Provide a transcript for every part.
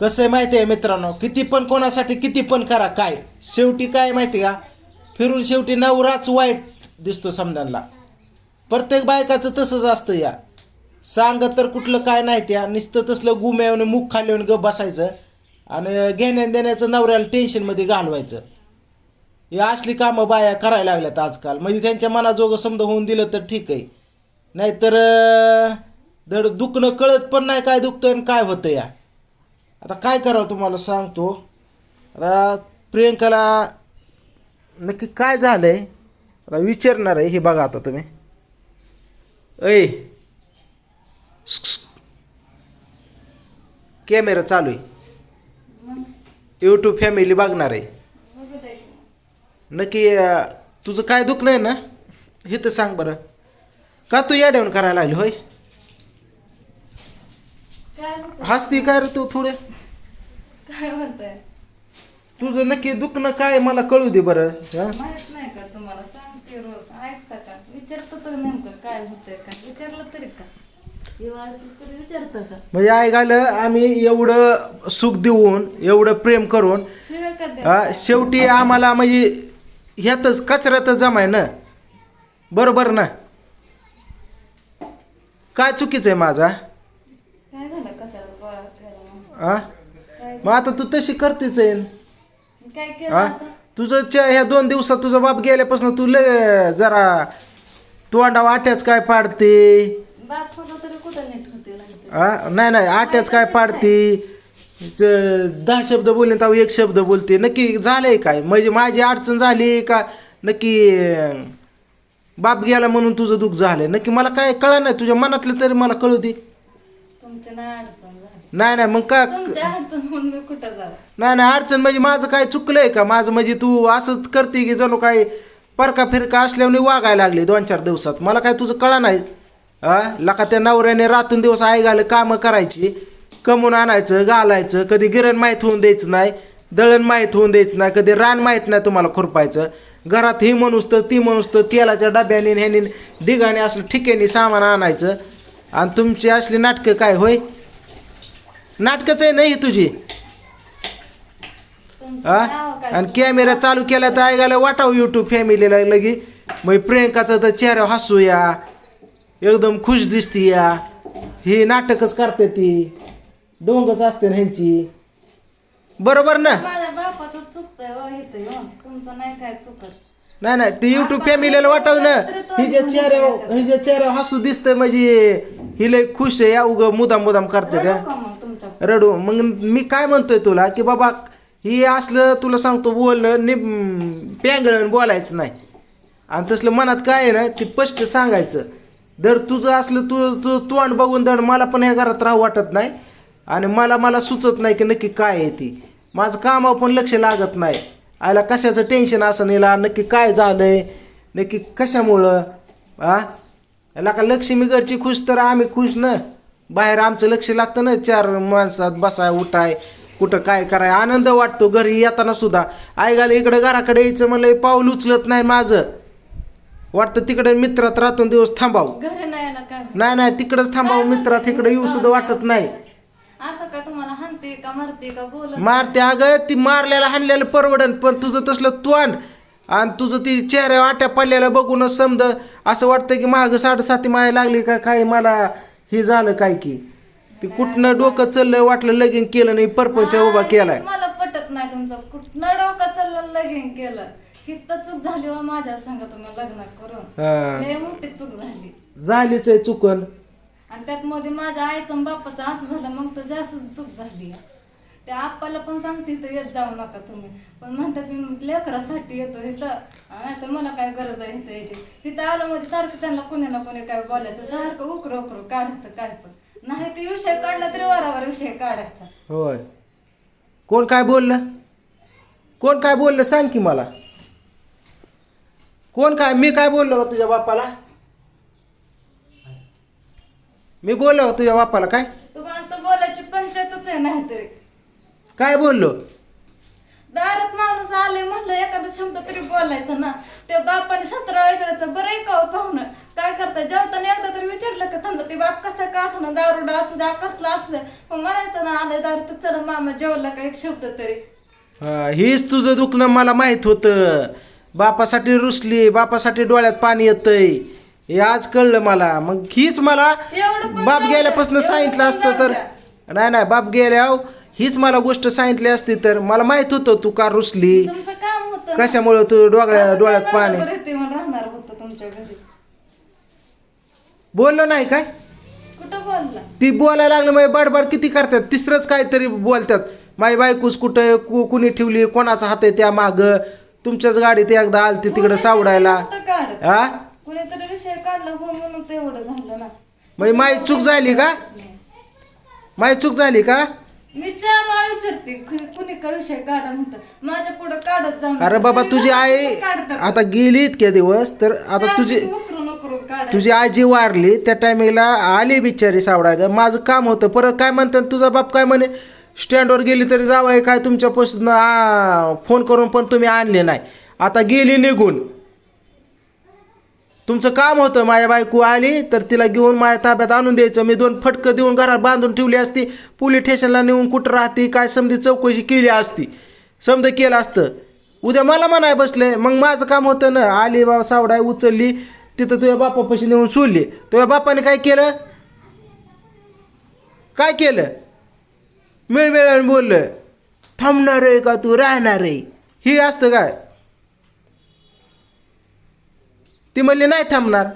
कसं आहे माहिती आहे मित्रांनो? किती पण कोणासाठी किती पण करा काय? शेवटी काय माहिती का? फिरून शेवटी नवराच वाईट दिसतो समजायला. प्रत्येक बायकाचं तसंच असतं या. सांगत तर कुठलं काय नाही त्या. नुसतं तसलं गुम्यावून मुख खाली येऊन ग बसायचं आणि घेण्या देण्याचं नवऱ्याला टेन्शनमध्ये घालवायचं. हे असली कामं बाया करायला लागल्यात आजकाल. म्हणजे त्यांच्या मनाजोगं समजा होऊन दिलं तर ठीक आहे. नाहीतर धड दुखणं कळत पण नाही काय दुखतं आणि काय होतं या. आता काय करावं तुम्हाला सांगतो. आता प्रियंकाला नक्की काय झालं आहे आता विचारणार आहे हे बघा आता तुम्ही. ऐ. कॅमेरा चालू आहे. यूट्यूब फॅमिली बघणार आहे. नक्की तुझं काय दुखणं आहे ना? हे तर सांग बरं. का तू या डेवण करायला लागली होय? हसती काय रे तू थोडे? काय म्हणताय? तुझं नक्की दुखणं काय मला कळू दे बरं हं? माहीत नाही का तुम्हाला? सांगते रोज. ऐकता का? विचारतं तर नेमकं काय होतंय का? विचारलं तरी का? दिवाळी तरी विचारतं का? म्हणजे आई घालं आम्ही एवढं सुख देऊन एवढं प्रेम करून शिवाय का द्या हा, शेवटी आम्हाला म्हणजे ह्यातच कचऱ्यातच जमाय ना? बरोबर ना? काय चुकीचं आहे माझा काय झालं कशाला गोळा काय मग आता तू तशी करतेच आहे. काय केलं हा आता? तुझं च्या ह्या दोन दिवसात तुझा बाप गेल्यापासून तू लय जरा तोंडा वाट्याच काय पाडते? बाप होता तरी कुठं नीट होते नाही नाही नाही आट्याच काय पाडते? ज- दहा शब्द बोलले तर एक शब्द बोलते. नक्की झालंय काय? म्हणजे माझी अडचण झाली का? नक्की अं, बाप गेला म्हणून तुझं दुःख झालंय. नक्की मला काय कळलं नाही? तुझ्या मनातलं तरी मला कळू दे. तुमच्या नाही नाही मग का तुमच्या अडचण म्हणून मी कुठं जावं नाही नाही अडचण म्हणजे माझं काय चुकलंय का? माझं म्हणजे तू असं करते की जणू काय परका फिरका असल्याने वागायला लागले दोन चार दिवसात. मला काय तुझं कळा नाही. हा लका त्या नवऱ्याने रातून दिवस आई घाल कामं करायची. कमवून आणायचं घालायचं. कधी गिरण माहीत होऊन द्यायचं नाही. दळण माहीत होऊन द्यायचं नाही. कधी रान माहीत नाही तुम्हाला खुरपायचं. घरात ही म्हणूस तर ती म्हणूस तर तेलाच्या डब्याने ह्याने डिगाने असलं ठिकाणी सामान आणायचं. आणि तुमची असली नाटकं काय होय? नाटकच आहे नाही तुझी? हा आणि कॅमेरा चालू केला तर ऐकायला वाटावं युट्यूब फॅमिलीला लगी. मग प्रियंकाचा तर चेहरा हसूया एकदम खुश दिसती या. ही नाटकच करते ती. डोंगच असते ना ह्यांची. बरोबर ना? माझ्या बापाचं चुकतंय हो इथं हो. तुमचं नाही काय चुकत. नाही नाही ते युट्यूब फॅमिलीला वाटावं ना. हिच्या चेहऱ्यावर हिच्या चेहऱ्यावर हसू दिसतंय म्हणजे ही लय खुश आहे या. उग मुदाम मुदाम करते त्या रडू. मग मी काय म्हणतोय तुला की बाबा हे असलं तुला सांगतो बोलणं नि पेंगळण बोलायचं नाही. आणि तसलं मनात काय आहे ना ते स्पष्ट सांगायचं. दर तुझं असलं तू तू तोंड बघून दर मला पण या घरात राहू वाटत नाही. आणि मला मला सुचत नाही की नक्की काय आहे ती. माझं कामावर पण लक्ष लागत नाही. आयला कशाचं टेन्शन असं नेला नक्की काय झालं आहे नक्की कशामुळं? आ? याला का लक्ष्मी घरची खुश तर आम्ही खुश ना? बाहेर आमचं लक्ष लागतं ना चार माणसात बसाय उठाय कुठं काय कराय. आनंद वाटतो घरी येताना सुद्धा. आई गाला इकडं घराकडे यायचं मला पाऊल उचलत नाही माझं. वाटतं तिकडे मित्रात राहून दिवस थांबावं. नाही नाही तिकडंच थांबावं मित्रात इकडे येऊ सुद्धा वाटत नाही. असं का तुम्हाला हानते का मारते का बोलत मारते अगं ती मारलेला हाणलेलं परवडन पण तुझं तसलं तोंड आणि तुझं ती चेहऱ्या वाट्या पडलेलं बघूनच समज असं वाटतं की महाग साडेसाती माया लागली का काय मला हे झालं काय की? ती कुठनं डोकं चाललं वाटलं लगीन केलं नाही परपंच उभा केलाय. मला पटत नाही तुमचं. कुठनं डोकं चाललं लगीन केलं? हित चूक झाली हो माझ्या संग तुम्ही लग्न करून. हा. लय मोठी चूक झाली. झालीच आहे चुकन. आणि त्यात मध्ये माझ्या आईचं आणि बापाचं असं झालं मग तर जास्त चूक झाली. त्या आप्पाला पण सांगते इथं येत जाऊ नका तुम्ही. पण म्हणतात मी लेकरासाठी येतो इथं. नाही तर मला काय गरज आहे इथं यायची? इथं आलं म्हणजे सारखं त्यांना कोणी ना कोणी काय बोलायचं सारखं उकरं उकरं काढायचं काय पण. नाही ते विषय काढला तरी वारावर विषय काढायचा. होय. कोण काय बोललं? कोण काय बोललं सांग की मला. कोण काय मी काय बोललो हो तुझ्या बापाला मी बोललो तुझ्या बापाला काय? तुम्हाला तर बोलायची पंचायतच आहे नाहीतरी. काय बोललो? दारात माणूस आले म्हणलं एखादा शब्द तरी बोलायचं ना. त्या बापाने सतरा विचारायचं बरं आहे का हो पाहुणं? काय करता जेवताना एकदा तरी विचारलं का त्यांना? ते बाप कसा का असं ना दारुडा असू द्या कसला असू द्या. मग म्हणायचं ना आले दारू तर चला मामा जेवला का एक शब्द तरी. हा, हेच तुझं दुखणं मला माहीत होतं. बापासाठी रुसली बापासाठी डोळ्यात पाणी येतंय. हे आज कळलं मला. मग हीच मला एवढं पण बाप जाऊ गेल्यापासून सांगितलं पण असतं तर. नाही नाही बाप गेल्या हीच मला गोष्ट सांगितली असती तर मला माहीत होतं तू का रुसली. तुमचं काम होतं ना. कशामुळे तू डोळ्या असं डोळ्यात काय पाणी? बरोबर येते म्हणून राहणार होतं तुमच्या घरी. बोललो नाही काय? कुठं बोलला? ती बोलायला लागलं मग बडबड किती करतात? तिसरंच काहीतरी बोलतात. माई बायकोच कुठं कु कुणी ठेवली कोणाचा हात आहे त्या माग? तुमच्याच गाडीत एकदा आलती तिकडे सावडायला. काढत हा कुणीतरी विषय काढला हो म्हणून तेवढं झालं ना. मग माई चूक झाली का? माई चूक झाली का? मी चार वेळा विचारते कु- कुणी का विषय काढा म्हणतं. माझ्या पुढे काढत जाऊ अरे बाबा तुझी आई आता गेली इतक्या दिवस तर आता तुझी उकरून उकरून काढा तुझी आजी वारली त्या टायमिंगला आली बिचारी सावडायला. माझं काम होतं. परत काय म्हणतात तुझा बाप काय म्हणे स्टँडवर गेली तरी जावं काय तुमच्यापासून आ, फोन करून पण तुम्ही आणले नाही. आता गेली निघून. तुमचं काम होतं माझ्या बायको आली तर तिला घेऊन माझ्या ताब्यात आणून द्यायचं. मी दोन फटकं देऊन घरात बांधून ठेवली असती. पोलीस स्टेशनला नेऊन कुठं राहते काय समधी चौकशी केली असती. समजा केलं असतं. उद्या मला म्हणाय बसले मग माझं काम होतं ना. आली बाबा सावडाय उचलली. तिथं तुझ्या बापापाशी नेऊन सोडली. तुझ्या बापाने काय केलं? काय केलं? मिळमिळाने बोललं थांबणार आहे का तू? राहणार आहे. ही असतं काय? ती म्हणली नाही थांबणार.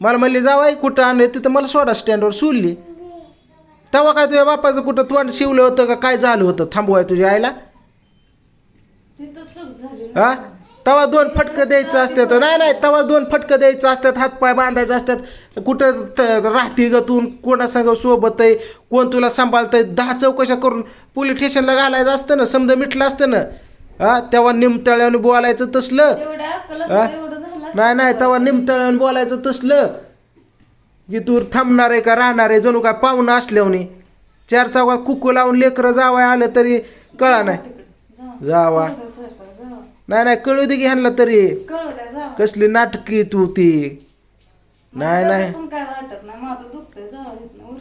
मला म्हणली जावाई कुठं आणले तिथं मला सोडा स्टँडवर सोडली. तेव्हा काय तुझ्या बापाचं कुठं तोंड शिवलं होतं का? काय झालं होतं? थांबवाय तुझ्या आईला. हा? तवा दोन फटकं द्यायचं असतात. नाही नाही तवा दोन फटकं द्यायचं असतात. हातपाय बांधायचं असतात. कुठं राहती ग तू? कोणा सांग सोबत आहे? कोण तुला सांभाळतंय? दहा चौकशा करून पोलीस स्टेशनला घालायचं असतं ना? समजा मिटलं असतं ना? हा? तेव्हा निमतळ्याने बोलायचं तसलं. नाही नाही तेव्हा निमतळ्याने बोलायचं तसलं. की तू थांबणार आहे का राहणार आहे? जणू काय पाहुणं असल्याने चार चौकात कुकू लावून लेकरं जावं आलं तरी कळा नाही. जावा. नाही नाही कळू दे की ह्यांना तरी. कसली नाटकी तू ती. नाही नाही.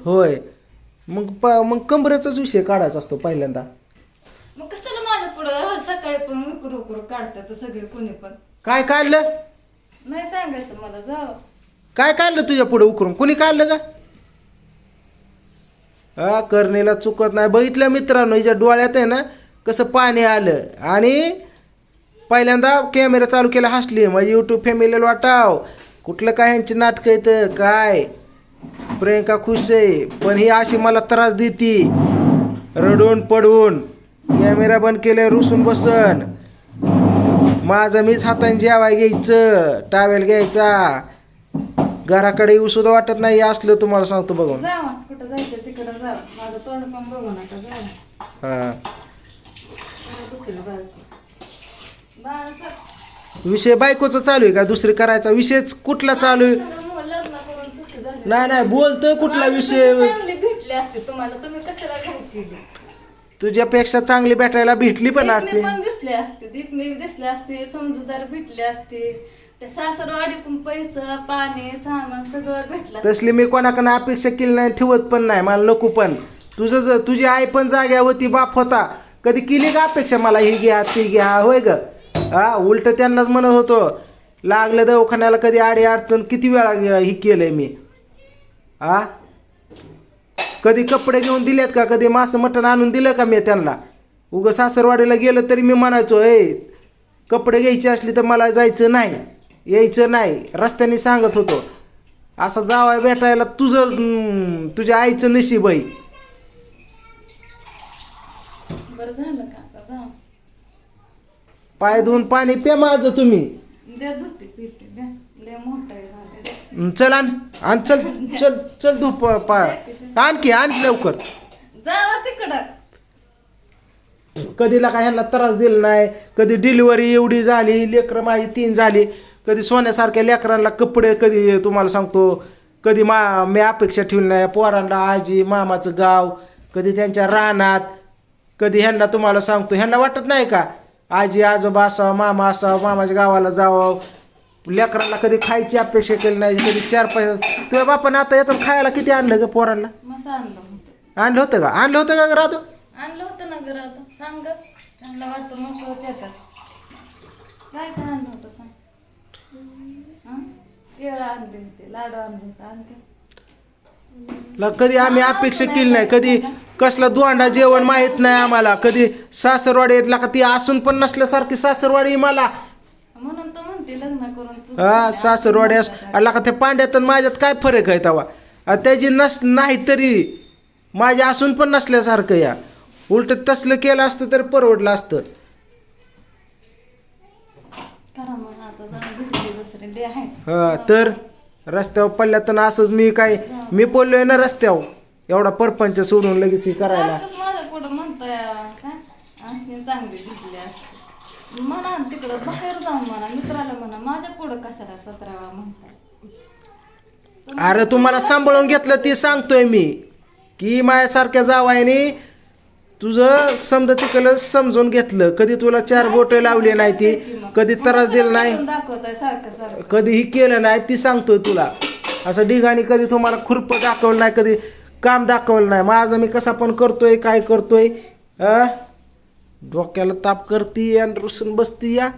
होय. मग मग कमरेचाच विषय काढायचा असतो पहिल्यांदा. मग कशाला माझ्या पुढं सकाळी पण उकरू उकरू काढतात सगळे कोणी पण? काय काढलं? नाही सांगायचं मला जावं. काय काढलं तुझ्या पुढे उकरून? कुणी काढलं का हा करणीला चुकत नाही. बघितलं मित्रांनो हिच्या डोळ्यात आहे ना कसं पाणी आलं. आणि पहिल्यांदा कॅमेरा चालू केला हसली. मग यूट्यूब फॅमिलीला वाटाव. कुठलं काय ह्यांची नाटकं येतं काय? प्रियंका खुश आहे. पण ही अशी मला त्रास देती. रडून पडून. कॅमेरा बंद केले रुसून बसन. माझं मीच हाताने जेवाय घ्यायचं टावेल घ्यायचा. घराकडे येऊ सुद्धा वाटत नाही असलं तुम्हाला सांगतो बघून. जावा कुठं जायचं तिकडं जावं माझं तोंड पण बघू नका जावा हा. दुसरी बायको बाळा सर विषय बायकोचा चालू आहे का? दुसरी करायचा विषयच कुठला चालू आहे? लग्न करून चुकी झाली. नाही नाही बोलतोय कुठला विषय? चांगली भेटली असते तुम्हाला. तुम्ही कशाला घाई केली? तुझ्यापेक्षा चांगली भेटायला भेटली पण असते. पण दिसले असते दिसले असते समजूदार भेटले असते. त्या पैसा पाणी सामान सगळं भेटलं तसली मी कोणाकडे अपेक्षा केली नाही ठेवत पण नाही मला नको पण. तुझं ज तुझी आई पण जाग्यावरती बाप होता. कधी केली का अपेक्षा मला ही घ्या ती घ्या होय ग? हा उलट त्यांनाच म्हणत होतो. लागलं दवाखान्याला कधी आडी अडचण किती वेळा ही केलंय मी. हा? कधी कपडे घेऊन दिलेत का? कधी मांस मटण आणून दिलं का मी त्यांना? उगं सासरवाडीला गेलं तरी मी म्हणायचो ए कपडे घ्यायचे असली तर मला जायचं नाही यायचं नाही रस्त्याने सांगत होतो. असं जावाय भेटायला तुझं तुझ्या आईचं नशीब आहे. बरं झालं का आता? जा. पाय धुवून पाणी प्या माझं तुम्ही. द्या धुते पिते द्या. लय मोठं आहे चल आण. आण चल चल चल धूप पाय आणखी आण लवकर. जावा तिकडं. कधीला काय ह्यांना त्रास दिला नाही कधी डिलिव्हरी एवढी झाली लेकरं माझी तीन झाली कधी सोन्यासारख्या लेकरांना कपडे कधी तुम्हाला सांगतो कधी मा मी अपेक्षा ठेवली नाही पोरांना आजी मामाचं गाव कधी त्यांच्या रानात कधी ह्यांना तुम्हाला सांगतो ह्यांना वाटत नाही का आजी आजोबा असावं मामा असावं मामाच्या गावाला जावं लेकराला कधी खायची अपेक्षा केली नाही कधी चार पैसे तुझ्या बापाने आता येतात खायला किती आणलं ग पोरांना? मस्त आणलं होतं. आणलं होतं का? आणलं होतं का ग राधू? आणलं होतं ना घरात सांग ग. त्यांना वाटतं मोकळं येतात काय काय आणलं होतं सांग. हं? केळं आणले होते लाडू आणले होते आणते ला कधी आम्ही अपेक्षा केली नाही. कधी कसलं दोंडा जेवण माहीत नाही आम्हाला. कधी सासरवाडी येतला का ती असून पण नसल्यासारखी सासरवाडी मला म्हणते लग्न करून हा का त्या पांड्यात आणि माझ्यात काय फरक आहे तवा? त्याची नस नाही तरी माझ्या असून पण नसल्यासारखं या. उलट तसलं केलं असतं तर परवडलं असतं. करा मग आता जरा भेटले दुसरे दे आहेत हा तर रस्त्यावर पडल्यात असंच मी काय मी बोललोय ना रस्त्यावर. एवढा परपंच सोडून लगेच हे करायला. सारखंच माझ्या पुढं म्हणतोय काय? आणखी चांगली असते. म्हणा तिकडं बाहेर जाऊन म्हणा मित्राला म्हणा माझ्या पुढं कशाला सतरा वेळा म्हणताय अरे तुम्हाला सांभाळून घेतलं ते सांगतोय मी की माझ्यासारख्या जावायने तुझं समजा तिकडं समजून घेतलं कधी तुला चार बोटे लावली नाही ती कधी त्रास दिला नाही दाखवताय सारखं सारखं? कधीही केलं नाही ती सांगतोय तुला. असं ढिगाणी कधी तुम्हाला खुरप दाखवलं नाही कधी काम दाखवलं नाही. माझं मी कसा पण करतोय काय करतोय आ? डोक्याला ताप करती आणि रुसून बसती या.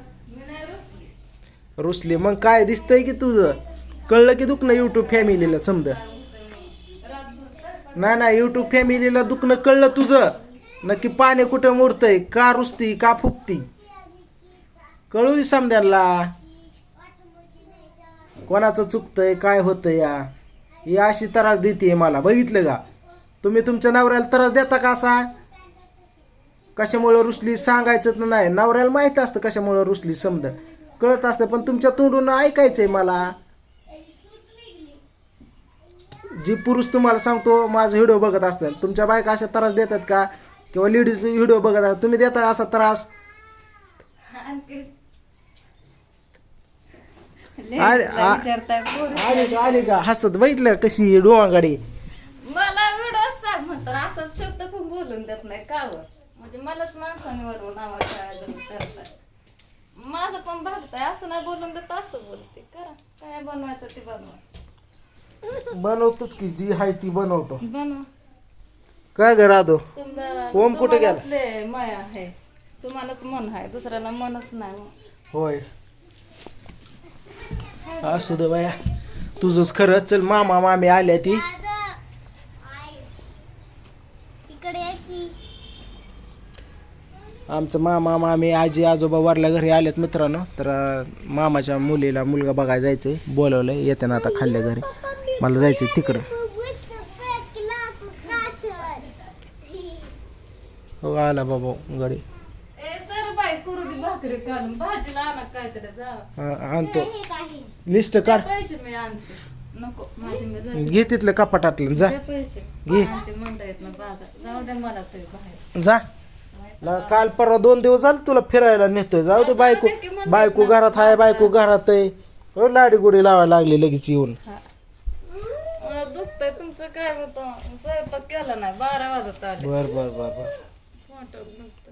रुसली. मग काय दिसतंय की तुझं? कळलं की दुखणं युट्यूब फॅमिलीला समजा नाही नाही युट्यूब फॅमिलीला दुखणं कळलं तुझं. नक्की पाणी कुठं मुरतंय? का रुसती का फुकती? कळू दे समद्यांना. कोणाचं चुकतंय काय होतं या? ही अशी त्रास देते मला. बघितलं का? तुम्ही तुमच्या नवऱ्याला त्रास देता का असा? कशामुळं रुसली सांगायचं तर नाही. नवऱ्याला माहीत असतं कशामुळं रुसली समजा कळत असतं पण तुमच्या तोंडून ऐकायचंय मला. जी पुरुष तुम्हाला सांगतो माझा व्हिडिओ बघत असतात. तुमच्या बायका अशा त्रास देतात का? किंवा लेडीज व्हिडिओ बघत असतात. तुम्ही देता असा त्रास? आले- का हसत बघितलं कशी डोंगाडी मला व्हिडिओ सांग म्हणतात असं शब्द खूप बोलून देत नाही. का म्हणजे मलाच माणसाने वरून आवाज करताय माझं पण भागताय असं नाही बोलून देत असं बोलते. करा काय बनवायचं ते बनवा. बनवतोच की जी हाय ती बनवतो. बनवा. काय राधो? तुमचं ओम कुठे गेला? तुम्हालाच लय माया आहे. तुम्हालाच मन आहे दुसऱ्याला मनच नाही. होय. असू दे बाया. तुझंच खरं. चल मामा मामी आल्या ती. इकडे ये की. आमचं मामा मामी आजी आजोबा वरल्या घरी आलेत मित्रांनो. तर मामाच्या मुलीला मुलगा बघायला जायचंय. बोलवलंय येते ना आता खाल्ल्या घरी. मला जायचंय तिकडं. हो आला बाबा हा, आणतो. लिस्ट काढ. घे तिथलं कपाटातलं जा. घे. म्हणता येत ना बाजार. जाऊ द्या मला तरी बाहेर. जा. ला काल परवा दोन दिवस झाले तुला फिरायला नेतोय. जाऊ दे बायको बायको घरात आहे बायको घरात आहे. हो, लाडी गुडी लावायला लागली लगेच येऊन. मला दुखतंय तुमचं काय होतं? स्वयंपाक केला नाही बारा वाजत आले. बर बर बर बर. पोटात दुखतं